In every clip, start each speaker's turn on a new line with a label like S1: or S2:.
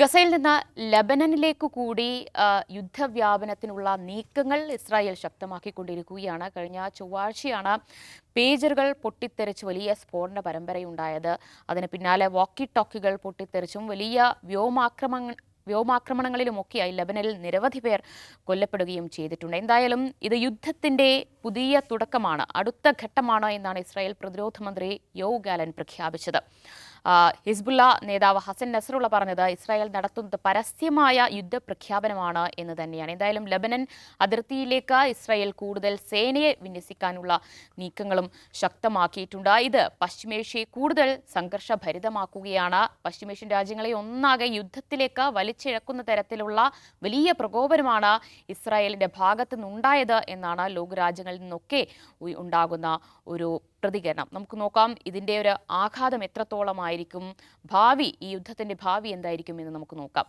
S1: ഗസയിൽ നിന്ന് ലബനനിലേക്ക് കൂടി യുദ്ധവ്യാപനത്തിനുള്ള നീക്കങ്ങൾ ഇസ്രായേൽ ശക്തമാക്കിക്കൊണ്ടിരിക്കുകയാണ്. കഴിഞ്ഞ ചൊവ്വാഴ്ചയാണ് പേജറുകൾ പൊട്ടിത്തെറിച്ച് വലിയ സ്ഫോടന പരമ്പരയുണ്ടായത്. അതിന് പിന്നാലെ വാക്കി ടോക്കികൾ പൊട്ടിത്തെറിച്ചും വലിയ വ്യോമാക്രമണ വ്യോമാക്രമണങ്ങളിലുമൊക്കെയായി ലബനനിൽ നിരവധി പേർ കൊല്ലപ്പെടുകയും ചെയ്തിട്ടുണ്ട്. എന്തായാലും ഇത് യുദ്ധത്തിന്റെ പുതിയ തുടക്കമാണ് അടുത്ത ഘട്ടമാണ് എന്നാണ് ഇസ്രായേൽ പ്രതിരോധ മന്ത്രി യോ ഗാലൻ പ്രഖ്യാപിച്ചത്. ഹിസ്ബുള്ള നേതാവ് ഹസൻ നസറുള്ള പറഞ്ഞത് ഇസ്രായേൽ നടത്തുന്നത് പരസ്യമായ യുദ്ധപ്രഖ്യാപനമാണ് എന്ന് തന്നെയാണ്. എന്തായാലും ലബനൻ അതിർത്തിയിലേക്ക് ഇസ്രായേൽ കൂടുതൽ സേനയെ വിന്യസിക്കാനുള്ള നീക്കങ്ങളും ശക്തമാക്കിയിട്ടുണ്ട്. ഇത് പശ്ചിമേഷ്യയെ കൂടുതൽ സംഘർഷഭരിതമാക്കുകയാണ്. പശ്ചിമേഷ്യൻ രാജ്യങ്ങളെ ഒന്നാകെ യുദ്ധത്തിലേക്ക് വലിച്ചിഴക്കുന്ന തരത്തിലുള്ള വലിയ പ്രകോപനമാണ് ഇസ്രായേലിന്റെ ഭാഗത്തു നിന്നുണ്ടായത് എന്നാണ് ലോകരാജ്യങ്ങളിൽ നിന്നൊക്കെ ഉണ്ടാകുന്ന ഒരു പ്രതികരണം. നമുക്ക് നോക്കാം ഇതിന്റെ ഒരു ആഘാതം എത്രത്തോളമായിരിക്കും ഭാവി ഈ യുദ്ധത്തിന്റെ ഭാവി എന്തായിരിക്കും എന്ന് നമുക്ക് നോക്കാം.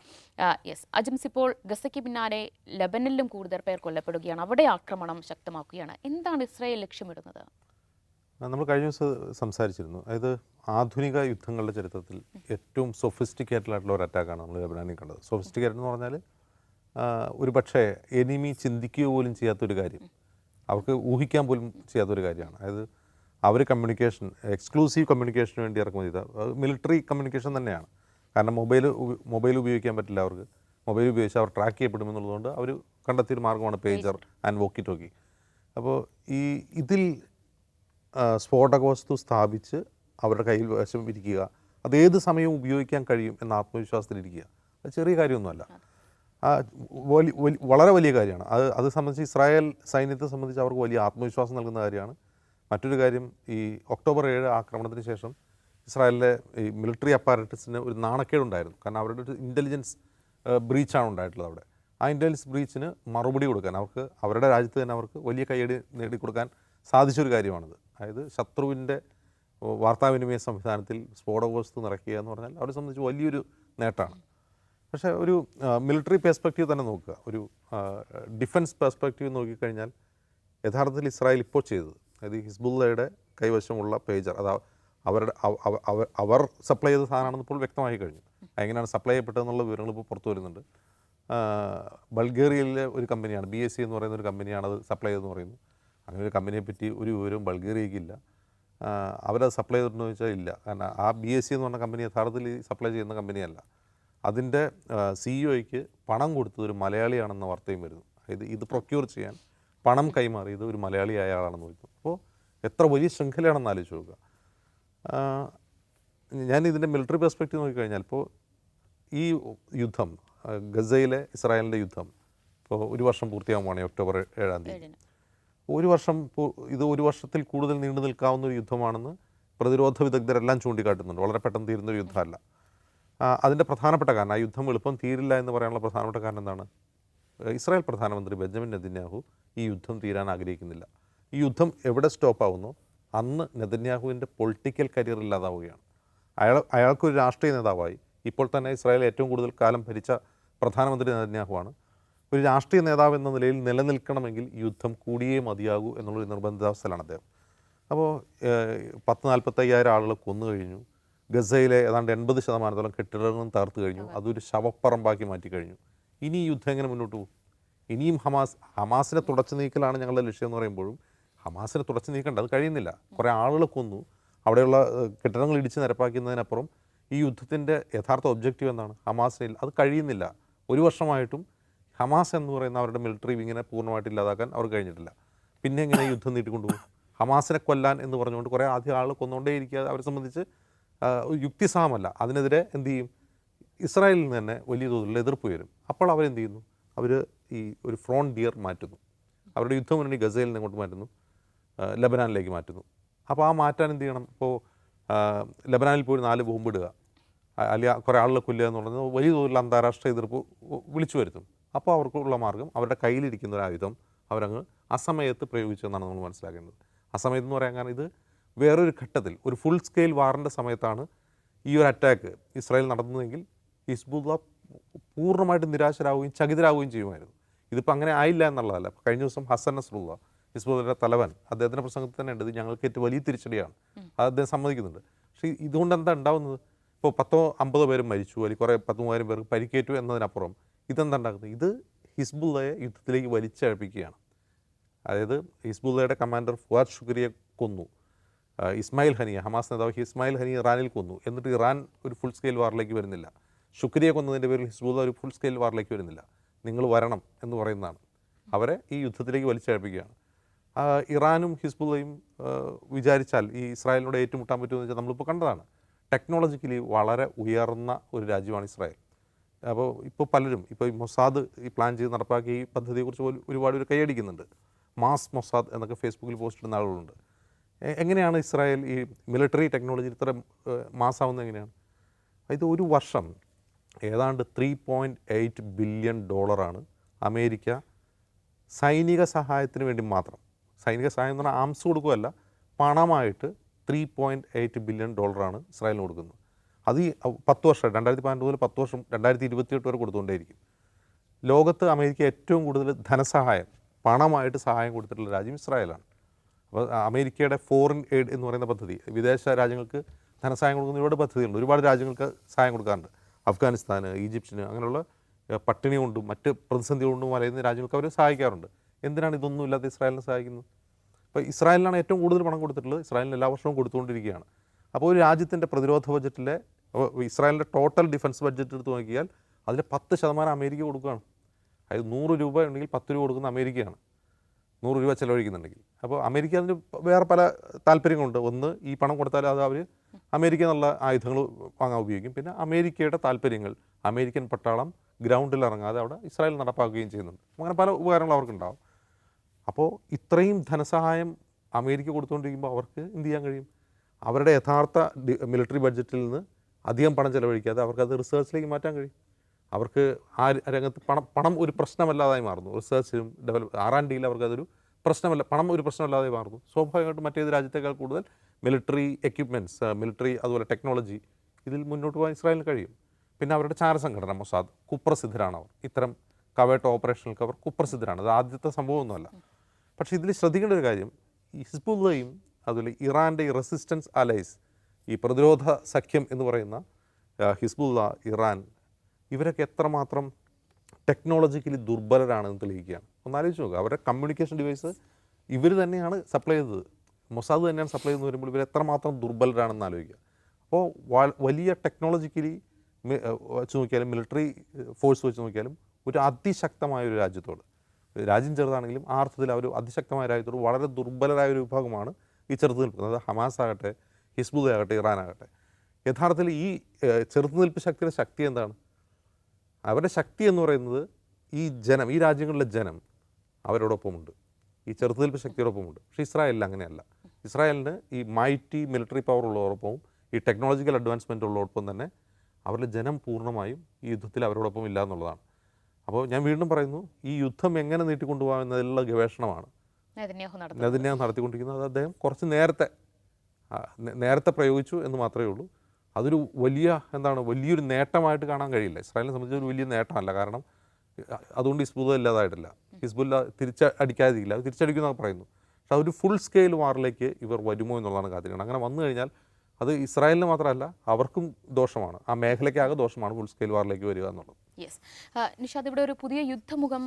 S1: യെസ്. അജംസ് ഇപ്പോൾ ഗസയ്ക്ക് പിന്നാലെ ലബനനിലും കൂടുതൽ പേർ കൊല്ലപ്പെടുകയാണ്. അവിടെ ആക്രമണം ശക്തമാക്കുകയാണ്. എന്താണ് ഇസ്രായേൽ ലക്ഷ്യമിടുന്നത്?
S2: നമ്മൾ കഴിഞ്ഞ ദിവസം സംസാരിച്ചിരുന്നു. അതായത് ആധുനിക യുദ്ധങ്ങളുടെ ചരിത്രത്തിൽ ഏറ്റവും സൊഫിസ്റ്റിക്കേറ്റഡ് ആയിട്ടുള്ള ഒരു അറ്റാക്കാണ് നമ്മൾ ലബനാനിൽ കണ്ടത്. സൊഫിസ്റ്റിക്കേറ്റഡ് എന്ന് പറഞ്ഞാൽ ഒരു പക്ഷേ എനിമി ചിന്തിക്കുക പോലും ചെയ്യാത്തൊരു കാര്യം. അവർക്ക് ഊഹിക്കാൻ പോലും ചെയ്യാത്തൊരു കാര്യമാണ്. അതായത് അവർ കമ്മ്യൂണിക്കേഷൻ എക്സ്ക്ലൂസീവ് കമ്മ്യൂണിക്കേഷന് വേണ്ടി ഇറക്കുമതി. ചെയ്ത മിലിറ്ററി കമ്മ്യൂണിക്കേഷൻ തന്നെയാണ്. കാരണം മൊബൈൽ മൊബൈൽ ഉപയോഗിക്കാൻ പറ്റില്ല അവർക്ക്. മൊബൈൽ ഉപയോഗിച്ച് അവർ ട്രാക്ക് ചെയ്യപ്പെടുമെന്നുള്ളതുകൊണ്ട് അവർ കണ്ടെത്തിയൊരു മാർഗമാണ് പേജർ ആൻഡ് വോക്കി ടോക്കി അപ്പോൾ ഈ ഇതിൽ സ്ഫോടക വസ്തു സ്ഥാപിച്ച് അവരുടെ കയ്യിൽ വശം ഇരിക്കുക അത് ഏത് സമയവും ഉപയോഗിക്കാൻ കഴിയും എന്ന ആത്മവിശ്വാസത്തിലിരിക്കുക അത് ചെറിയ കാര്യമൊന്നുമല്ല. ആ വളരെ വലിയ കാര്യമാണ്. അത് അത് സംബന്ധിച്ച് ഇസ്രായേൽ സൈന്യത്തെ സംബന്ധിച്ച് അവർക്ക് വലിയ ആത്മവിശ്വാസം നൽകുന്ന കാര്യമാണ്. മറ്റൊരു കാര്യം ഈ ഒക്ടോബർ ഏഴ് ആക്രമണത്തിന് ശേഷം ഇസ്രായേലിലെ ഈ മിലിറ്ററി അപ്പാരറ്റസിന് ഒരു നാണക്കേടുണ്ടായിരുന്നു. കാരണം അവരുടെ ഒരു ഇന്റലിജൻസ് ബ്രീച്ചാണ് ഉണ്ടായിട്ടുള്ളത് അവിടെ. ആ ഇന്റലിജൻസ് ബ്രീച്ചിന് മറുപടി കൊടുക്കാൻ അവർക്ക് അവരുടെ രാജ്യത്ത് തന്നെ അവർക്ക് വലിയ കൈയടി നേടിക്കൊടുക്കാൻ സാധിച്ചൊരു കാര്യമാണിത്. അതായത് ശത്രുവിന്റെ വാർത്താവിനിമയ സംവിധാനത്തിൽ സ്ഫോടക വസ്തു നിറയ്ക്കുക എന്ന് പറഞ്ഞാൽ അവരെ സംബന്ധിച്ച് വലിയൊരു നേട്ടമാണ്. പക്ഷേ ഒരു മിലിറ്ററി പെർസ്പെക്റ്റീവ് തന്നെ നോക്കുക. ഒരു ഡിഫൻസ് പെർസ്പെക്റ്റീവ് നോക്കിക്കഴിഞ്ഞാൽ യഥാർത്ഥത്തിൽ ഇസ്രായേൽ ഇപ്പോൾ ചെയ്തത് അതായത് ഹിസ്ബുള്ളയുടെ കൈവശമുള്ള പേജർ അത് അവരുടെ അവ- അവ- അവ- അവർ സപ്ലൈ ചെയ്ത സാധനമാണെന്ന് ഇപ്പോൾ വ്യക്തമായി കഴിഞ്ഞു. എങ്ങനെയാണ് സപ്ലൈ ചെയ്യപ്പെട്ടതെന്നുള്ള വിവരങ്ങൾ ഇപ്പോൾ പുറത്തു വരുന്നുണ്ട്. ബൾഗേറിയയിലെ ഒരു കമ്പനിയാണ് ബി എസ് സി എന്ന് പറയുന്ന ഒരു കമ്പനിയാണ് അത് സപ്ലൈ ചെയ്തെന്ന് പറയുന്നു. അങ്ങനെ ഒരു കമ്പനിയെ പറ്റി ഒരു വിവരവും ബൾഗേറിയയ്ക്കില്ല അവരത് സപ്ലൈ ചെയ്തിട്ടുണ്ടോ ചോദിച്ചാൽ ഇല്ല. കാരണം ആ ബി എസ് സി എന്ന് പറഞ്ഞ കമ്പനി യഥാർത്ഥത്തിൽ സപ്ലൈ ചെയ്യുന്ന കമ്പനിയല്ല. അതിന്റെ സിഇഒയ്ക്ക് പണം കൊടുത്തത് ഒരു മലയാളിയാണെന്ന വാർത്തയും വരുന്നു. അതായത് ഇത് പ്രൊക്യൂർ ചെയ്യാൻ പണം കൈമാറിയത് ഒരു മലയാളിയായ ആളാണെന്ന് ചോദിച്ചു അപ്പോൾ എത്ര വലിയ ശൃംഖലയാണെന്ന് ആലോചിച്ച് നോക്കുക. ഞാൻ ഇതിന്റെ മിലിറ്ററി പെർസ്പെക്റ്റീവ് നോക്കിക്കഴിഞ്ഞാൽ ഇപ്പോൾ ഈ യുദ്ധം ഗസയിലെ ഇസ്രായേലിന്റെ യുദ്ധം ഇപ്പോൾ ഒരു വർഷം പൂർത്തിയാകുമ്പോൾ ഒക്ടോബർ ഏഴാം തീയതി. ഒരു വർഷം ഇത് ഒരു വർഷത്തിൽ കൂടുതൽ നീണ്ടു നിൽക്കാവുന്ന ഒരു യുദ്ധമാണെന്ന് പ്രതിരോധ വിദഗ്ധരെല്ലാം ചൂണ്ടിക്കാട്ടുന്നുണ്ട്. വളരെ പെട്ടെന്ന് തീരുന്ന ഒരു യുദ്ധമല്ല. അതിന്റെ പ്രധാനപ്പെട്ട കാരണം ആ യുദ്ധം എളുപ്പം തീരില്ല എന്ന് പറയാനുള്ള പ്രധാനപ്പെട്ട കാരണം എന്താണ്? ഇസ്രായേൽ പ്രധാനമന്ത്രി ബെഞ്ചമിൻ നെതന്യാഹു ഈ യുദ്ധം തീരാൻ ആഗ്രഹിക്കുന്നില്ല. ഈ യുദ്ധം എവിടെ സ്റ്റോപ്പ് ആവുന്നോ അന്ന് നെതന്യാഹുവിന്റെ പൊളിറ്റിക്കൽ കരിയർ ഇല്ലാതാവുകയാണ്. അയാൾ അയാൾക്കൊരു രാഷ്ട്രീയ നേതാവായി. ഇപ്പോൾ തന്നെ ഇസ്രായേൽ ഏറ്റവും കൂടുതൽ കാലം ഭരിച്ച പ്രധാനമന്ത്രി നെതന്യാഹുവാണ്. ഒരു രാഷ്ട്രീയ നേതാവ് എന്ന നിലയിൽ നിലനിൽക്കണമെങ്കിൽ യുദ്ധം കൂടിയേ മതിയാകൂ എന്നുള്ളൊരു നിർബന്ധിതാവസ്ഥയിലാണ് അദ്ദേഹം. അപ്പോൾ പത്ത് നാൽപ്പത്തയ്യായിരം ആളുകൾ കൊന്നു കഴിഞ്ഞു. ഗസയിലെ ഏതാണ്ട് എൺപത് ശതമാനത്തോളം കെട്ടിടങ്ങളും തകർത്ത് കഴിഞ്ഞു. അതൊരു ശവപ്പറമ്പാക്കി മാറ്റി കഴിഞ്ഞു. ഇനി യുദ്ധം എങ്ങനെ മുന്നോട്ട് പോകും? ഇനിയും ഹമാസ് ഹമാസിനെ തുടച്ചു നീക്കലാണ് ഞങ്ങളുടെ ലക്ഷ്യം എന്ന് പറയുമ്പോഴും ഹമാസിനെ തുടച്ചു നീക്കേണ്ട അത് കഴിയുന്നില്ല. കുറേ ആളുകളെ കൊന്നു. അവിടെയുള്ള കെട്ടിടങ്ങൾ ഇടിച്ച് നിരപ്പാക്കുന്നതിനപ്പുറം ഈ യുദ്ധത്തിന്റെ യഥാർത്ഥ ഒബ്ജക്റ്റീവ് എന്താണ്? ഹമാസിനെ അത് കഴിയുന്നില്ല. ഒരു വർഷമായിട്ടും ഹമാസ് എന്ന് പറയുന്ന അവരുടെ മിലിറ്ററി വിങ്ങിനെ പൂർണമായിട്ട് ഇല്ലാതാക്കാൻ അവർ കഴിഞ്ഞിട്ടില്ല. പിന്നെ എങ്ങനെ യുദ്ധം നീട്ടിക്കൊണ്ടുപോകും? ഹമാസിനെ കൊല്ലാൻ എന്ന് പറഞ്ഞുകൊണ്ട് കുറേ ആദ്യം ആൾ കൊന്നുകൊണ്ടേയിരിക്കുക. അവരെ സംബന്ധിച്ച് യുക്തിസഹമല്ല. അതിനെതിരെ എന്ത് ചെയ്യും? ഇസ്രായേലിൽ നിന്ന് തന്നെ വലിയ തോതിലുള്ള എതിർപ്പ് വരും അപ്പോൾ അവരെന്ത് ചെയ്യുന്നു അവർ ഈ ഒരു ഫ്രോണ്ടിയർ മാറ്റുന്നു. അവരുടെ യുദ്ധമുന്നണി ഗസയിൽ നിന്ന് ഇങ്ങോട്ട് മാറ്റുന്നു. ലബനാനിലേക്ക് മാറ്റുന്നു. അപ്പോൾ ആ മാറ്റാൻ എന്ത് ചെയ്യണം? ഇപ്പോൾ ലബനാനിൽ പോയി നാല് ബോംബിടുക അല്ലെങ്കിൽ കുറേ ആളുകളെ കൊല്ലുക എന്ന് പറയുന്നത് വലിയ തോതിലുള്ള അന്താരാഷ്ട്ര എതിർപ്പ് വിളിച്ചു വരുത്തും. അപ്പോൾ അവർക്കുള്ള മാർഗം അവരുടെ കയ്യിലിരിക്കുന്ന ഒരു ആയുധം അവരങ്ങ് അസമയത്ത് പ്രയോഗിച്ചതെന്നാണ് നമ്മൾ മനസ്സിലാക്കേണ്ടത്. അസമയത്ത് എന്ന് പറയാൻ കാരണം ഇത് വേറൊരു ഘട്ടത്തിൽ ഒരു ഫുൾ സ്കെയിൽ വാറിന്റെ സമയത്താണ് ഈ ഒരു അറ്റാക്ക് ഇസ്രായേൽ നടന്നതെങ്കിൽ ഹിസ്ബുള്ള പൂർണമായിട്ട് നിരാശരാകുകയും ചകിതരാകുകയും ചെയ്യുമായിരുന്നു. ഇതിപ്പോൾ അങ്ങനെ ആയില്ല എന്നുള്ളതല്ല. കഴിഞ്ഞ ദിവസം ഹസൻ നസ്രുള്ള ഹിസ്ബുള്ളയുടെ തലവൻ അദ്ദേഹത്തിന്റെ പ്രസംഗത്തിൽ തന്നെ ഉണ്ട്. ഇത് ഞങ്ങൾക്ക് ഏറ്റവും വലിയ തിരിച്ചടിയാണ്. അത് അദ്ദേഹം സമ്മതിക്കുന്നുണ്ട്. പക്ഷേ ഇതുകൊണ്ട് എന്താ ഉണ്ടാവുന്നത്? ഇപ്പോൾ പത്തോ അമ്പതോ പേരും മരിച്ചു അല്ലെങ്കിൽ കുറേ പത്ത് മൂവായിരം പേർക്ക് പരിക്കേറ്റു എന്നതിനപ്പുറം ഇതെന്താ ഉണ്ടാക്കുന്നത്? ഇത് ഹിസ്ബുള്ളയെ യുദ്ധത്തിലേക്ക് വലിച്ചഴപ്പിക്കുകയാണ്. അതായത് ഹിസ്ബുള്ളയുടെ കമാൻഡർ ഫുവാദ് ഷുക്രിയെ കൊന്നു. ഇസ്മായിൽ ഹനിയ ഹമാസ് നേതാവ് ഇസ്മായിൽ ഹനിയ ഇറാനിൽ കൊന്നു. എന്നിട്ട് ഇറാൻ ഒരു ഫുൾ സ്കെയിൽ വാറിലേക്ക് വരുന്നില്ല. ഷുക്രിയെ കൊന്നതിന്റെ പേരിൽ ഹിസ്ബുള്ള ഒരു ഫുൾ സ്കെയിൽ വാറിലേക്ക് വരുന്നില്ല. നിങ്ങൾ വരണം എന്ന് പറയുന്നതാണ്. അവരെ ഈ യുദ്ധത്തിലേക്ക് വലിച്ചഴപ്പിക്കുകയാണ് ഇറാനും ഹിസ്ബുള്ളയും വിചാരിച്ചാൽ ഈ ഇസ്രായേലിനോട് ഏറ്റുമുട്ടാൻ പറ്റുമെന്ന് വെച്ചാൽ നമ്മളിപ്പോൾ കണ്ടതാണ്. ടെക്നോളജിക്കലി വളരെ ഉയർന്ന ഒരു രാജ്യമാണ് ഇസ്രായേൽ. അപ്പോൾ ഇപ്പോൾ പലരും ഇപ്പോൾ ഈ മൊസാദ് ഈ പ്ലാൻ ചെയ്ത് നടപ്പാക്കിയ ഈ പദ്ധതിയെക്കുറിച്ച് പോലും ഒരുപാട് പേര് കൈയടിക്കുന്നുണ്ട്. മാസ് മൊസാദ് എന്നൊക്കെ ഫേസ്ബുക്കിൽ പോസ്റ്റ് ഇടുന്ന ആളുകളുണ്ട്. എങ്ങനെയാണ് ഇസ്രായേൽ ഈ മിലിറ്ററി ടെക്നോളജി ഇത്ര മാസാവുന്നത് എങ്ങനെയാണ്? ഇത് ഒരു വർഷം ഏതാണ്ട് ത്രീ പോയിന്റ് എയ്റ്റ് ബില്യൺ ഡോളറാണ് അമേരിക്ക സൈനിക സഹായത്തിന് വേണ്ടി മാത്രം. സൈനിക സഹായം എന്ന് പറഞ്ഞാൽ ആംസ് കൊടുക്കുകയല്ല പണമായിട്ട് ത്രീ പോയിന്റ് എയ്റ്റ് ബില്യൺ ഡോളറാണ് ഇസ്രായേലിന് കൊടുക്കുന്നത്. അത് ഈ പത്ത് വർഷം രണ്ടായിരത്തി പതിനെട്ട് മുതൽ പത്ത് വർഷം രണ്ടായിരത്തി ഇരുപത്തിയെട്ട് വരെ കൊടുത്തുകൊണ്ടേയിരിക്കും. ലോകത്ത് അമേരിക്ക ഏറ്റവും കൂടുതൽ ധനസഹായം പണമായിട്ട് സഹായം കൊടുത്തിട്ടുള്ള രാജ്യം ഇസ്രായേലാണ്. അപ്പോൾ അമേരിക്കയുടെ ഫോറിൻ എയ്ഡ് എന്ന് പറയുന്ന പദ്ധതി വിദേശ രാജ്യങ്ങൾക്ക് ധനസഹായം കൊടുക്കുന്ന ഒരുപാട് പദ്ധതികളുണ്ട്. ഒരുപാട് രാജ്യങ്ങൾക്ക് സഹായം കൊടുക്കാറുണ്ട്. അഫ്ഗാനിസ്ഥാന് ഈജിപ്തിന് അങ്ങനെയുള്ള പട്ടിണി കൊണ്ടും മറ്റ് പ്രതിസന്ധി കൊണ്ടും വലയുന്ന രാജ്യങ്ങൾക്ക് അവർ സഹായിക്കാറുണ്ട്. എന്തിനാണ് ഇതൊന്നും ഇല്ലാതെ ഇസ്രായേലിനെ സഹായിക്കുന്നത്? അപ്പോൾ ഇസ്രായേലിനാണ് ഏറ്റവും കൂടുതൽ പണം കൊടുത്തിട്ടുള്ളത്. ഇസ്രായേലിന് എല്ലാ വർഷവും കൊടുത്തുകൊണ്ടിരിക്കുകയാണ്. അപ്പോൾ ഒരു രാജ്യത്തിന്റെ പ്രതിരോധ ബജറ്റിലെ ഇസ്രായേലിന്റെ ടോട്ടൽ ഡിഫൻസ് ബഡ്ജറ്റ് എടുത്ത് നോക്കിയാൽ അതിൽ പത്ത് ശതമാനം അമേരിക്ക കൊടുക്കുകയാണ്. അതായത് നൂറ് രൂപ ഉണ്ടെങ്കിൽ പത്ത് രൂപ കൊടുക്കുന്ന അമേരിക്കയാണ്. നൂറ് രൂപ ചിലവഴിക്കുന്നുണ്ടെങ്കിൽ. അപ്പോൾ അമേരിക്ക അതിന് വേറെ പല താല്പര്യങ്ങളുണ്ട്. ഒന്ന് ഈ പണം കൊടുത്താൽ അത് അവർ അമേരിക്ക എന്നുള്ള ആയുധങ്ങൾ വാങ്ങാൻ ഉപയോഗിക്കും. പിന്നെ അമേരിക്കയുടെ താല്പര്യങ്ങൾ അമേരിക്കൻ പട്ടാളം ഗ്രൗണ്ടിൽ ഇറങ്ങാതെ അവിടെ ഇസ്രായേൽ നടപ്പാക്കുകയും ചെയ്യുന്നുണ്ട്. അങ്ങനെ പല ഉപകാരങ്ങൾ അവർക്കുണ്ടാവും. അപ്പോൾ ഇത്രയും ധനസഹായം അമേരിക്ക കൊടുത്തുകൊണ്ടിരിക്കുമ്പോൾ അവർക്ക് എന്ത് ചെയ്യാൻ കഴിയും? അവരുടെ യഥാർത്ഥ മിലിറ്ററി ബഡ്ജറ്റിൽ നിന്ന് അധികം പണം ചിലവഴിക്കാതെ അവർക്കത് റിസർച്ചിലേക്ക് മാറ്റാൻ കഴിയും. അവർക്ക് ആ രംഗത്ത് പണം പണം ഒരു പ്രശ്നമല്ലാതായി മാറുന്നു. റിസർച്ചിലും ഡെവലപ്പ് ആർ ആൻഡ് ഡിയിൽ അവർക്കതൊരു പ്രശ്നമല്ല പണം ഒരു പ്രശ്നമല്ലാതെ മാറുന്നു. സ്വാഭാവികമായിട്ടും മറ്റേത് രാജ്യത്തേക്കാൾ കൂടുതൽ മിലിറ്ററി എക്യുപ്മെന്റ്സ് മിലിറ്ററി അതുപോലെ ടെക്നോളജി ഇതിൽ മുന്നോട്ട് പോകാൻ ഇസ്രായേലിന് കഴിയും. പിന്നെ അവരുടെ ചാരസംഘടന മൊസാദ് കുപ്രസിദ്ധരാണ് അവർ ഇത്തരം കവേട്ട് ഓപ്പറേഷനുകൾക്ക് അവർ കുപ്രസിദ്ധരാണ്. അത് ആദ്യത്തെ സംഭവമൊന്നുമല്ല. പക്ഷേ ഇതിൽ ശ്രദ്ധിക്കേണ്ട ഒരു കാര്യം ഹിസ്ബുള്ളയും അതുപോലെ ഇറാന്റെ ഈ റെസിസ്റ്റൻസ് അലൈസ് ഈ പ്രതിരോധ സഖ്യം എന്ന് പറയുന്ന ഹിസ്ബുള്ള ഇറാൻ ഇവരൊക്കെ എത്രമാത്രം ടെക്നോളജിക്കലി ദുർബലരാണെന്ന് തെളിയിക്കുകയാണ്. ഒന്ന് ആലോചിച്ച് നോക്കുക അവരുടെ കമ്മ്യൂണിക്കേഷൻ ഡിവൈസ് ഇവർ തന്നെയാണ് സപ്ലൈ ചെയ്തത്. മൊസാദ് തന്നെയാണ് സപ്ലൈ ചെയ്തെന്ന് വരുമ്പോൾ ഇവർ എത്രമാത്രം ദുർബലരാണെന്ന് ആലോചിക്കുക. അപ്പോൾ വലിയ ടെക്നോളജിക്കലി വെച്ച് നോക്കിയാലും മിലിറ്ററി ഫോഴ്സ് വെച്ച് നോക്കിയാലും ഒരു അതിശക്തമായ ഒരു രാജ്യത്തോട്. രാജ്യം ചെറുതാണെങ്കിലും ആ അർത്ഥത്തിൽ അവർ അതിശക്തമായ രാജ്യത്തോട് വളരെ ദുർബലരായ ഒരു വിഭാഗമാണ് ഈ ചെറുത്ത് നിൽക്കുന്നത് ഹമാസ് ആകട്ടെ ഹിസ്ബുദ് ആകട്ടെ ഇറാൻ ആകട്ടെ. യഥാർത്ഥത്തിൽ ഈ ചെറുത്ത് ചെറുത്തുനിൽപ്പ് ശക്തിയുടെ ശക്തി എന്താണ്? അവരുടെ ശക്തി എന്ന് പറയുന്നത് ഈ ജനം ഈ രാജ്യങ്ങളിലെ ജനം അവരോടൊപ്പമുണ്ട്. ഈ ചെറുത്തുനിൽപ്പ് ശക്തിയോടൊപ്പമുണ്ട്. പക്ഷേ ഇസ്രായേലിൽ അങ്ങനെയല്ല. ഇസ്രായേലിന് ഈ മൈറ്റി മിലിറ്ററി പവർ ഉള്ളതോടൊപ്പവും ഈ ടെക്നോളജിക്കൽ അഡ്വാൻസ്മെന്റ് ഉള്ളതോടൊപ്പം തന്നെ അവരുടെ ജനം പൂർണമായും ഈ യുദ്ധത്തിൽ അവരോടൊപ്പം ഇല്ല എന്നുള്ളതാണ്. അപ്പോൾ ഞാൻ വീണ്ടും പറയുന്നു ഈ യുദ്ധം എങ്ങനെ നീട്ടിക്കൊണ്ടുപോകാം എന്നതിലുള്ള ഗവേഷണമാണ്
S1: നെതന്യാഹു
S2: നടത്തിക്കൊണ്ടിരിക്കുന്നത്. അത് അദ്ദേഹം കുറച്ച് നേരത്തെ നേരത്തെ പ്രയോഗിച്ചു എന്ന് മാത്രമേ ഉള്ളൂ. അതൊരു വലിയ എന്താണ് വലിയൊരു നേട്ടമായിട്ട് കാണാൻ കഴിയില്ല. ഇസ്രായേലിനെ സംബന്ധിച്ച് ഒരു വലിയ നേട്ടമല്ല. കാരണം അതുകൊണ്ട് ഹിസ്ബുല്ല ഇല്ലാതായിട്ടില്ല. ഹിസ്ബുല്ല തിരിച്ച അടിക്കാതിരിക്കില്ല. അത് തിരിച്ചടിക്കുമെന്നൊക്കെ പറയുന്നു പക്ഷെ അതൊരു ഫുൾ സ്കെയിൽ വാറിലേക്ക് ഇവർ വരുമോ എന്നുള്ളതാണ് കാത്തിരിക്കുന്നത്. അങ്ങനെ വന്നു കഴിഞ്ഞാൽ അത് ഇസ്രായേലിന് മാത്രമല്ല അവർക്കും ദോഷമാണ്. ആ മേഖലയ്ക്കാകെ ദോഷമാണ് ഫുൾ സ്കെയിൽ വാറിലേക്ക് വരിക എന്നുള്ളത്.
S1: യെസ് നിഷാദ് ഇവിടെ ഒരു പുതിയ യുദ്ധമുഖം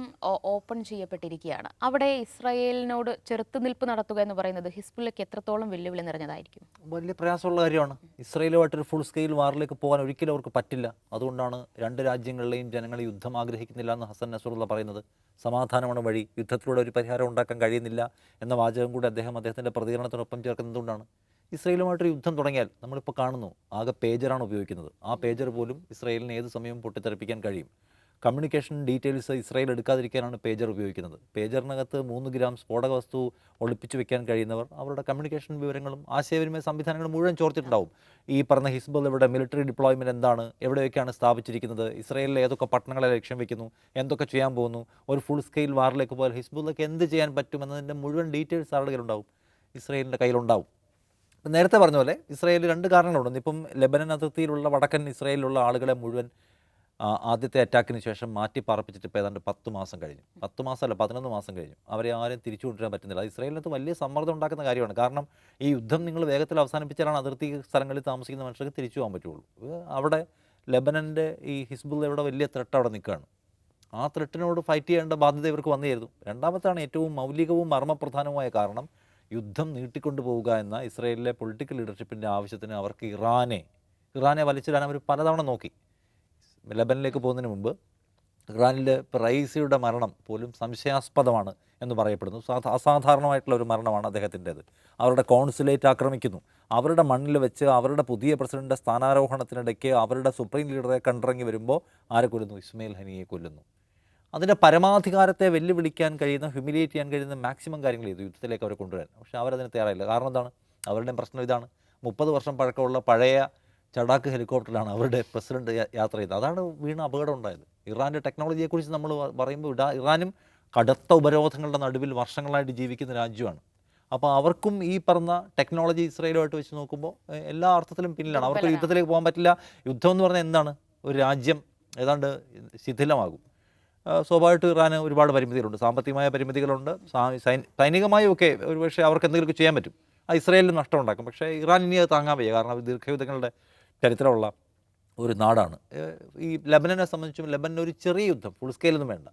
S1: ഓപ്പൺ ചെയ്യപ്പെട്ടിരിക്കുകയാണ്. അവിടെ ഇസ്രായേലിനോട് ചെറുത്തുനിൽപ്പ് നടത്തുക എന്ന് പറയുന്നത് ഹിസ്ബുള്ളയ്ക്ക് എത്രത്തോളം വെല്ലുവിളി നിറഞ്ഞതായിരിക്കും?
S3: വലിയ പ്രയാസമുള്ള കാര്യമാണ്. ഇസ്രയേലുമായിട്ടൊരു ഫുൾ സ്കെയിൽ വാറിലേക്ക് പോകാൻ ഒരിക്കലും അവർക്ക് പറ്റില്ല. അതുകൊണ്ടാണ് രണ്ട് രാജ്യങ്ങളിലെയും ജനങ്ങൾ യുദ്ധം ആഗ്രഹിക്കുന്നില്ല എന്ന് ഹസൻ നസറുള്ള പറയുന്നത്. സമാധാനമാണ് വഴി. യുദ്ധത്തിലൂടെ ഒരു പരിഹാരം ഉണ്ടാക്കാൻ കഴിയുന്നില്ല എന്ന വാചകം കൂടി അദ്ദേഹം അദ്ദേഹത്തിന്റെ പ്രതികരണത്തിനൊപ്പം ചേർക്കുന്നതുകൊണ്ടാണ്. ഇസ്രയേലുമായിട്ടൊരു യുദ്ധം തുടങ്ങിയാൽ നമ്മളിപ്പോൾ കാണുന്നു ആകെ പേജറാണ് ഉപയോഗിക്കുന്നത്. ആ പേജർ പോലും ഇസ്രയേലിന് ഏത് സമയവും പൊട്ടിത്തെറിപ്പിക്കാൻ കഴിയും. കമ്മ്യൂണിക്കേഷൻ ഡീറ്റെയിൽസ് ഇസ്രയേൽ എടുക്കാതിരിക്കാനാണ് പേജർ ഉപയോഗിക്കുന്നത്. പേജറിനകത്ത് മൂന്ന് ഗ്രാം സ്ഫോടക വസ്തു ഒളിപ്പിച്ചു വെക്കാൻ കഴിയുന്നവർ അവരുടെ കമ്മ്യൂണിക്കേഷൻ വിവരങ്ങളും ആശയവിനിമയ സംവിധാനങ്ങളും മുഴുവൻ ചോർത്തിട്ടുണ്ടാവും. ഈ പറഞ്ഞ ഹിസ്ബുൾ ഇവിടെ മിലിറ്ററി ഡിപ്ലോയ്മെന്റ് എന്താണ്? എവിടെയൊക്കെയാണ് സ്ഥാപിച്ചിരിക്കുന്നത്? ഇസ്രയേലിലെ ഏതൊക്കെ പട്ടണങ്ങളെ ലക്ഷ്യം വെക്കുന്നു? എന്തൊക്കെ ചെയ്യാൻ പോകുന്നു? ഒരു ഫുൾ സ്കെയിൽ വാറിലേക്ക് പോയാൽ ഹിസ്ബുള്ളക്ക് എന്ത് ചെയ്യാൻ പറ്റുമെന്നതിന്റെ മുഴുവൻ ഡീറ്റെയിൽസ് ആരുടെ കയ്യിലുണ്ടാവും? ഇസ്രായേലിന്റെ കയ്യിലുണ്ടാവും. നേരത്തെ പറഞ്ഞ പോലെ ഇസ്രായേൽ രണ്ട് കാരണങ്ങളുണ്ട്. ഇപ്പം ലെബനൻ അതിർത്തിയിലുള്ള വടക്കൻ ഇസ്രായേലിലുള്ള ആളുകളെ മുഴുവൻ ആദ്യത്തെ അറ്റാക്കിന് ശേഷം മാറ്റി പാർപ്പിച്ചിട്ട് ഇപ്പോൾ ഏതാണ്ട് പത്ത് മാസം കഴിഞ്ഞു. പത്ത് മാസമല്ല പതിനൊന്ന് മാസം കഴിഞ്ഞു. അവരെ ആരും തിരിച്ചു കൊണ്ടുവരാൻ പറ്റുന്നില്ല. അത് ഇസ്രായേലിനകത്ത് വലിയ സമ്മർദ്ദം ഉണ്ടാക്കുന്ന കാര്യമാണ്. കാരണം ഈ യുദ്ധം നിങ്ങൾ വേഗത്തിൽ അവസാനിപ്പിച്ചാലാണ് അതിർത്തി സ്ഥലങ്ങളിൽ താമസിക്കുന്ന മനുഷ്യർക്ക് തിരിച്ചു പോകാൻ പറ്റുള്ളൂ. അവിടെ ലെബനന്റെ ഈ ഹിസ്ബുള്ളയുടെ വലിയ ത്രെട്ട് അവിടെ നിൽക്കുകയാണ്. ആ ത്രെട്ടിനോട് ഫൈറ്റ് ചെയ്യേണ്ട ബാധ്യത ഇവർക്ക് വന്നിരുന്നു രണ്ടാമത്താണ് ഏറ്റവും മൗലികവും മർമ്മപ്രധാനവുമായ കാരണം യുദ്ധം നീട്ടിക്കൊണ്ടു പോവുക എന്ന ഇസ്രയേലിലെ പൊളിറ്റിക്കൽ ലീഡർഷിപ്പിന്റെ ആവശ്യത്തിന് അവർക്ക് ഇറാനെ ഇറാനെ വലിച്ചിടാൻ അവർ പലതവണ നോക്കി. ലബനിലേക്ക് പോകുന്നതിന് മുമ്പ് ഇറാനിൽ റൈസിയുടെ മരണം പോലും സംശയാസ്പദമാണ് എന്ന് പറയപ്പെടുന്നു. സാധാ അസാധാരണമായിട്ടുള്ള ഒരു മരണമാണ് അദ്ദേഹത്തിന്റേത്. അവരുടെ കോൺസുലേറ്റ് ആക്രമിക്കുന്നു. അവരുടെ മണ്ണിൽ വെച്ച് അവരുടെ പുതിയ പ്രസിഡന്റ് സ്ഥാനാരോഹണത്തിനിടയ്ക്ക് അവരുടെ സുപ്രീം ലീഡറെ കണ്ടിറങ്ങി വരുമ്പോൾ ആരെ കൊല്ലുന്നു? ഇസ്മയിൽ ഹനിയെ കൊല്ലുന്നു. അതിന്റെ പരമാധികാരത്തെ വെല്ലുവിളിക്കാൻ കഴിയുന്ന ഹ്യൂമിലിയേറ്റ് ചെയ്യാൻ കഴിയുന്ന മാക്സിമം കാര്യങ്ങൾ ചെയ്തു. യുദ്ധത്തിലേക്ക് അവരെ കൊണ്ടുവരാൻ. പക്ഷേ അവരതിന് തയ്യാറായില്ല. കാരണം എന്താണ്? അവരുടെ പ്രശ്നം ഇതാണ്. മുപ്പത് വർഷം പഴക്കമുള്ള പഴയ ചടാക്ക് ഹെലികോപ്റ്ററിലാണ് അവരുടെ പ്രസിഡന്റ് യാത്ര ചെയ്തത്. അതാണ് വീണ് അപകടം ഉണ്ടായത്. ഇറാന്റെ ടെക്നോളജിയെക്കുറിച്ച് നമ്മൾ പറയുമ്പോൾ ഇടാ ഇറാനും കടുത്ത ഉപരോധങ്ങളുടെ നടുവിൽ വർഷങ്ങളായിട്ട് ജീവിക്കുന്ന രാജ്യമാണ്. അപ്പോൾ അവർക്കും ഈ പറഞ്ഞ ടെക്നോളജി ഇസ്രയേലുമായിട്ട് വെച്ച് നോക്കുമ്പോൾ എല്ലാ അർത്ഥത്തിലും പിന്നിലാണ്. അവർക്ക് യുദ്ധത്തിലേക്ക് പോകാൻ പറ്റില്ല. യുദ്ധം എന്ന് പറഞ്ഞാൽ എന്താണ്? ഒരു രാജ്യം ഏതാണ്ട് ശിഥിലമാകും. സ്വാഭാവികമായിട്ട് ഇറാന് ഒരുപാട് പരിമിതികളുണ്ട്. സാമ്പത്തികമായ പരിമിതികളുണ്ട്. സൈനികമായി ഒക്കെ സൈനികമായും ഒക്കെ ഒരുപക്ഷെ അവർക്ക് എന്തെങ്കിലുമൊക്കെ ചെയ്യാൻ പറ്റും. ആ ഇസ്രായേലിന് നഷ്ടം ഉണ്ടാക്കും പക്ഷേ ഇറാൻ ഇനി അത് താങ്ങാൻ വയ്യ. കാരണം ദീർഘയുദ്ധങ്ങളുടെ ചരിത്രമുള്ള ഒരു നാടാണ്. ഈ ലബനനെ സംബന്ധിച്ചും ലബനൻ ഒരു ചെറിയ യുദ്ധം ഫുൾ സ്കെയിലൊന്നും വേണ്ട.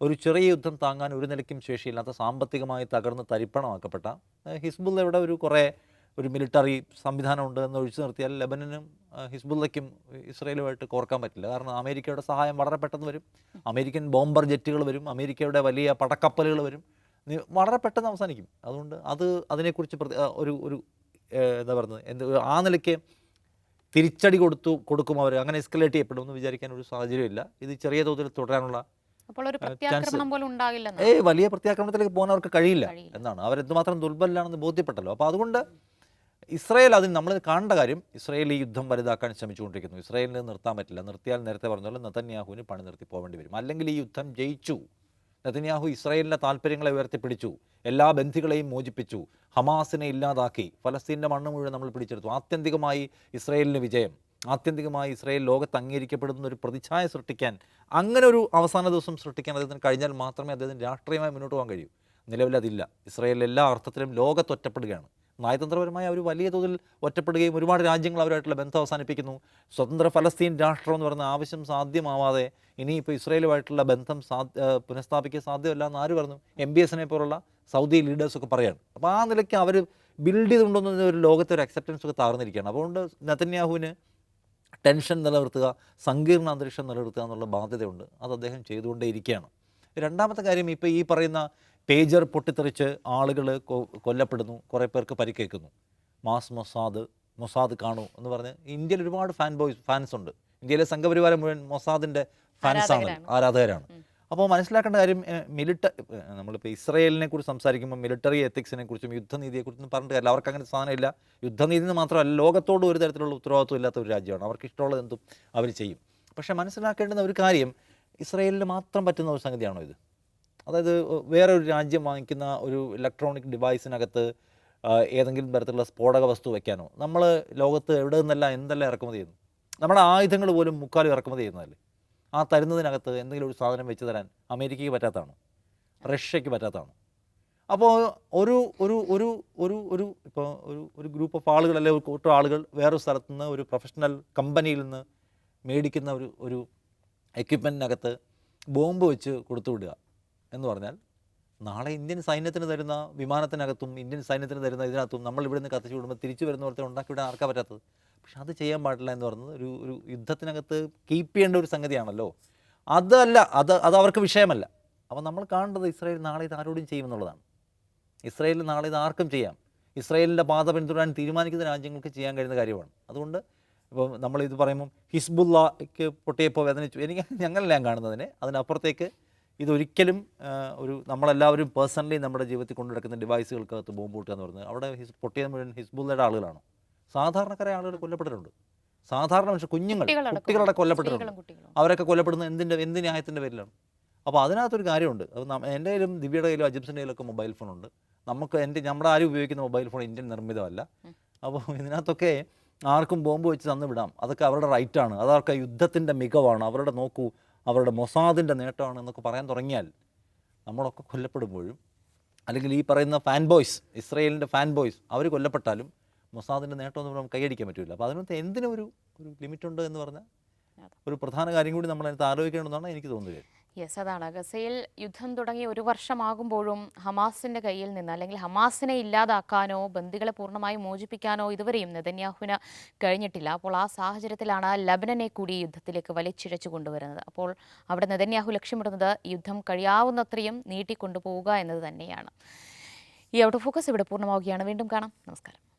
S3: ഒരു ചെറിയ യുദ്ധം താങ്ങാൻ ഒരു നിലയ്ക്കും ശേഷിയില്ലാത്ത സാമ്പത്തികമായി തകർന്ന് തരിപ്പണമാക്കപ്പെട്ട ഹിസ്ബുൽ ഇവിടെ ഒരു കുറേ ഒരു മിലിറ്ററി സംവിധാനമുണ്ട് എന്ന് ഒഴിച്ചു നിർത്തിയാൽ ലബനനും ഹിസ്ബുല്ലയ്ക്കും ഹിസ്ബുള്ളയ്ക്കും ഇസ്രയേലുമായിട്ട് കോർക്കാൻ പറ്റില്ല. കാരണം അമേരിക്കയുടെ സഹായം വളരെ പെട്ടെന്ന് വരും. അമേരിക്കൻ ബോംബർ ജെറ്റുകൾ വരും. അമേരിക്കയുടെ വലിയ പടക്കപ്പലുകൾ വരും. വളരെ പെട്ടെന്ന് അവസാനിക്കും. അതുകൊണ്ട് അത് അതിനെക്കുറിച്ച് പ്രതി- ഒരു ഒരു എന്താ പറയുന്നത്? എന്ത് ആ നിലയ്ക്ക് തിരിച്ചടി കൊടുത്തു കൊടുക്കും അവർ. അങ്ങനെ എസ്കലേറ്റ് ചെയ്യപ്പെടുമെന്ന് വിചാരിക്കാൻ ഒരു സാഹചര്യമില്ല. ഇത് ചെറിയ തോതിൽ തുടരാനുള്ള ഏ വലിയ പ്രത്യാക്രമണത്തിലേക്ക് പോകാൻ അവർക്ക് കഴിയില്ല
S1: കഴിയില്ല.
S3: എന്നാണ്. അവരെന്തുമാത്രം ദുർബലാണെന്ന് ബോധ്യപ്പെട്ടല്ലോ. അപ്പോൾ അതുകൊണ്ട് ഇസ്രായേൽ അതിന് നമ്മൾ കാണേണ്ട കാര്യം ഇസ്രയേൽ ഈ യുദ്ധം വലുതാക്കാൻ ശ്രമിച്ചുകൊണ്ടിരിക്കുന്നു. ഇസ്രയേലിന് നിർത്താൻ പറ്റില്ല. നിർത്തിയാൽ നേരത്തെ പറഞ്ഞാലും നെതന്യാഹുവിന് പണി നിർത്തി പോകേണ്ടി വരും. അല്ലെങ്കിൽ ഈ യുദ്ധം ജയിച്ചു. നെതന്യാഹു ഇസ്രയേലിന്റെ താല്പര്യങ്ങളെ ഉയർത്തിപ്പിടിച്ചു. എല്ലാ ബന്ധികളെയും മോചിപ്പിച്ചു. ഹമാസിനെ ഇല്ലാതാക്കി. ഫലസ്തീന്റെ മണ്ണ് മുഴുവൻ നമ്മൾ പിടിച്ചെടുത്തു. ആത്യന്തികമായി ഇസ്രയേലിന് വിജയം. ആത്യന്തികമായി ഇസ്രയേൽ ലോകത്ത് അംഗീകരിക്കപ്പെടുന്ന ഒരു പ്രതിച്ഛായ സൃഷ്ടിക്കാൻ അങ്ങനെ ഒരു അവസാന ദിവസം സൃഷ്ടിക്കാൻ അദ്ദേഹത്തിന് കഴിഞ്ഞാൽ മാത്രമേ അദ്ദേഹത്തിന് രാഷ്ട്രീയമായി മുന്നോട്ട് പോകാൻ കഴിയൂ. നിലവിൽ അതില്ല. എല്ലാ അർത്ഥത്തിലും ലോകത്ത് ഒറ്റപ്പെടുകയാണ്. നയതന്ത്രപരമായി അവർ വലിയ തോതിൽ ഒറ്റപ്പെടുകയും ഒരുപാട് രാജ്യങ്ങൾ അവരുമായിട്ടുള്ള ബന്ധം അവസാനിപ്പിക്കുന്നു. സ്വതന്ത്ര ഫലസ്തീൻ രാഷ്ട്രം എന്ന് പറയുന്ന ആവശ്യം സാധ്യമാവാതെ ഇനിയിപ്പോൾ ഇസ്രയേലുമായിട്ടുള്ള ബന്ധം സാ പുനഃസ്ഥാപിക്കുക സാധ്യമല്ല എന്ന് ആര് പറഞ്ഞു? എം ബി എസിനെ പോലുള്ള സൗദി ലീഡേഴ്സൊക്കെ പറയാണ്. അപ്പോൾ ആ നിലയ്ക്ക് അവർ ബിൽഡ് ചെയ്തുകൊണ്ടുവന്ന ഒരു ലോകത്തെ ഒരു അക്സെപ്റ്റൻസ് ഒക്കെ താർന്നിരിക്കുകയാണ് അതുകൊണ്ട് നെതന്യാഹുവിന് ടെൻഷൻ നിലനിർത്തുക സങ്കീർണ അന്തരീക്ഷം നിലനിർത്തുക എന്നുള്ള ബാധ്യതയുണ്ട്. അത് അദ്ദേഹം ചെയ്തുകൊണ്ടേയിരിക്കുകയാണ്. രണ്ടാമത്തെ കാര്യം ഇപ്പോൾ ഈ പറയുന്ന പേജർ പൊട്ടിത്തെറിച്ച് ആളുകൾ കൊല്ലപ്പെടുന്നു കുറേ പേർക്ക് പരിക്കേൽക്കുന്നു. മാസ് മൊസാദ് മൊസാദ് കാണൂ എന്ന് പറഞ്ഞ് ഇന്ത്യയിൽ ഒരുപാട് ഫാൻ ബോയ്സ് ഫാൻസ് ഉണ്ട്. ഇന്ത്യയിലെ സംഘപരിവാരം മുഴുവൻ മൊസാദിന്റെ ഫാൻസാണ്.
S1: ആരാധകരാണ്.
S3: അപ്പോൾ മനസ്സിലാക്കേണ്ട കാര്യം മിലിട്ട നമ്മളിപ്പോൾ ഇസ്രയേലിനെ കുറിച്ച് സംസാരിക്കുമ്പോൾ മിലിറ്ററി എത്തിക്സിനെ കുറിച്ചും യുദ്ധനീതിയെക്കുറിച്ചും പറഞ്ഞിട്ട് കാര്യമില്ല. അവർക്ക് അങ്ങനെ സാധനമില്ല. യുദ്ധനീതി എന്ന് മാത്രമല്ല ലോകത്തോട് ഒരു തരത്തിലുള്ള ഉത്തരവാദിത്വം ഇല്ലാത്ത ഒരു രാജ്യമാണ്. അവർക്ക് ഇഷ്ടമുള്ളത് എന്തും അവർ ചെയ്യും. പക്ഷേ മനസ്സിലാക്കേണ്ടുന്ന ഒരു കാര്യം ഇസ്രയേലിന് മാത്രം പറ്റുന്ന ഒരു സംഗതിയാണോ ഇത്? അതായത് വേറെ ഒരു രാജ്യം വാങ്ങിക്കുന്ന ഒരു ഇലക്ട്രോണിക് ഡിവൈസിനകത്ത് ഏതെങ്കിലും തരത്തിലുള്ള സ്ഫോടക വസ്തു വയ്ക്കാനോ നമ്മൾ ലോകത്ത് എവിടെ നിന്നെല്ലാം എന്തെല്ലാം ഇറക്കുമതി ചെയ്യുന്നു? നമ്മുടെ ആയുധങ്ങൾ പോലും മുക്കാലും ഇറക്കുമതി ചെയ്യുന്നതല്ലേ? ആ തരുന്നതിനകത്ത് എന്തെങ്കിലും ഒരു സാധനം വെച്ച് തരാൻ അമേരിക്കയ്ക്ക് പറ്റാത്തതാണ്? റഷ്യയ്ക്ക് പറ്റാത്തതാണ്? അപ്പോൾ ഒരു ഒരു ഒരു ഒരു ഒരു ഇപ്പോൾ ഒരു ഒരു ഗ്രൂപ്പ് ഓഫ് ആളുകൾ അല്ലെങ്കിൽ ഒരു കൂട്ടം ആളുകൾ വേറൊരു സ്ഥലത്ത് നിന്ന് ഒരു പ്രൊഫഷണൽ കമ്പനിയിൽ നിന്ന് മേടിക്കുന്ന ഒരു ഒരു എക്യുപ്മെന്റിനകത്ത് ബോംബ് വെച്ച് കൊടുത്തു വിടുക. എന്ന് പറഞ്ഞാൽ നാളെ ഇന്ത്യൻ സൈന്യത്തിന് തരുന്ന വിമാനത്തിനകത്തും ഇന്ത്യൻ സൈന്യത്തിന് തരുന്ന ഇതിനകത്തും നമ്മൾ ഇവിടെ നിന്ന് കത്തിച്ചു വിടുമ്പോൾ തിരിച്ചു വരുന്ന ഒരുത്തരം ഉണ്ടാക്കി വിടാൻ ആർക്കാ പറ്റാത്തത്? പക്ഷെ അത് ചെയ്യാൻ പാടില്ല എന്ന് പറയുന്നത് ഒരു ഒരു യുദ്ധത്തിനകത്ത് കീപ്പ് ചെയ്യേണ്ട ഒരു സംഗതിയാണല്ലോ. അതല്ല അത് അത് അവർക്ക് വിഷയമല്ല. അപ്പോൾ നമ്മൾ കാണേണ്ടത് ഇസ്രായേൽ നാളെ ഇത് ആരോടും ചെയ്യുമെന്നുള്ളതാണ്. ഇസ്രായേൽ നാളെ ഇത് ആർക്കും ചെയ്യാം. ഇസ്രായേലിന്റെ പാത പിന്തുടരാൻ തീരുമാനിക്കുന്ന രാജ്യങ്ങൾക്ക് ചെയ്യാൻ കഴിയുന്ന കാര്യമാണ്. അതുകൊണ്ട് ഇപ്പോൾ നമ്മളിത് പറയുമ്പം ഹിസ്ബുല്ലയ്ക്ക് പൊട്ടിയപ്പോൾ വേദനിച്ചു. എനിക്ക് ഞങ്ങളെല്ലാം കാണുന്നതിനെ. അതിനപ്പുറത്തേക്ക് ഇതൊരിക്കലും ഒരു നമ്മളെല്ലാവരും പേഴ്സണലി നമ്മുടെ ജീവിതത്തിൽ കൊണ്ടു നടക്കുന്ന ഡിവൈസുകൾക്കകത്ത് ബോംബ് പൊട്ടുക എന്ന് പറയുന്നത് അവിടെ ഹിസ് പൊട്ടിയത് മുഴുവൻ ഹിസ്ബുള്ളയുടെ ആളുകളാണ്. സാധാരണക്കാരായ ആളുകൾ കൊല്ലപ്പെട്ടിട്ടുണ്ട്. സാധാരണ മനുഷ്യർ കുഞ്ഞുങ്ങൾ
S1: കുട്ടികളടക്കം
S3: കുട്ടികളടെ കൊല്ലപ്പെട്ടിട്ടുണ്ട്. അവരൊക്കെ കൊല്ലപ്പെടുന്നത് എന്തിന്റെ എന്ത് ന്യായത്തിന്റെ പേരിലാണ്? അപ്പോൾ അതിനകത്തൊരു കാര്യമുണ്ട്. അത് എന്റെ കയ്യിലും ദിവ്യയുടെ കയ്യിലും അജിബ്സിന്റെ കയ്യിലൊക്കെ മൊബൈൽ ഫോണുണ്ട്. നമുക്ക് എന്റെ നമ്മുടെ ആരും ഉപയോഗിക്കുന്ന മൊബൈൽ ഫോൺ ഇന്ത്യൻ നിർമ്മിതമല്ല. അപ്പോൾ ഇതിനകത്തൊക്കെ ആർക്കും ബോംബ് വെച്ച് തന്നു വിടാം. അതൊക്കെ അവരുടെ റൈറ്റാണ് അതൊക്കെ യുദ്ധത്തിന്റെ മികവാണ്. അവരുടെ നോക്കൂ അവരുടെ മൊസാദിന്റെ നേട്ടമാണ് എന്നൊക്കെ പറയാൻ തുടങ്ങിയാൽ നമ്മളൊക്കെ കൊല്ലപ്പെടുമ്പോഴും അല്ലെങ്കിൽ ഈ പറയുന്ന ഫാൻ ബോയ്സ് ഇസ്രയേലിന്റെ ഫാൻ ബോയ്സ് അവർ കൊല്ലപ്പെട്ടാലും മൊസാദിന്റെ നേട്ടമൊന്നും നമുക്ക് കൈയടിക്കാൻ പറ്റില്ല അപ്പോൾ അതിനകത്ത് എന്തിനും ഒരു ഒരു ലിമിറ്റ് ഉണ്ട് എന്ന് പറഞ്ഞാൽ ഒരു പ്രധാന കാര്യം കൂടി നമ്മൾ അതിനകത്ത് ആലോചിക്കണമെന്നാണ് എനിക്ക് തോന്നുന്നത്.
S1: യെസ് അതാണ്. ഗസയിൽ യുദ്ധം തുടങ്ങി ഒരു വർഷമാകുമ്പോഴും ഹമാസിന്റെ കയ്യിൽ നിന്ന് അല്ലെങ്കിൽ ഹമാസിനെ ഇല്ലാതാക്കാനോ ബന്ദികളെ പൂർണമായും മോചിപ്പിക്കാനോ ഇതുവരെയും നെതന്യാഹുവിന് കഴിഞ്ഞിട്ടില്ല. അപ്പോൾ ആ സാഹചര്യത്തിലാണ് ലബനനെ കൂടി യുദ്ധത്തിലേക്ക് വലിച്ചിഴച്ചു കൊണ്ടുവരുന്നത്. അപ്പോൾ അവിടെ നെതന്യാഹു ലക്ഷ്യമിടുന്നത് യുദ്ധം കഴിയാവുന്നത്രയും നീട്ടിക്കൊണ്ടുപോവുക എന്നത് തന്നെയാണ്. ഈ ഔട്ട് ഓഫ് ഫോക്കസ് ഇവിടെ പൂർണമാവുകയാണ്. വീണ്ടും കാണാം. നമസ്കാരം.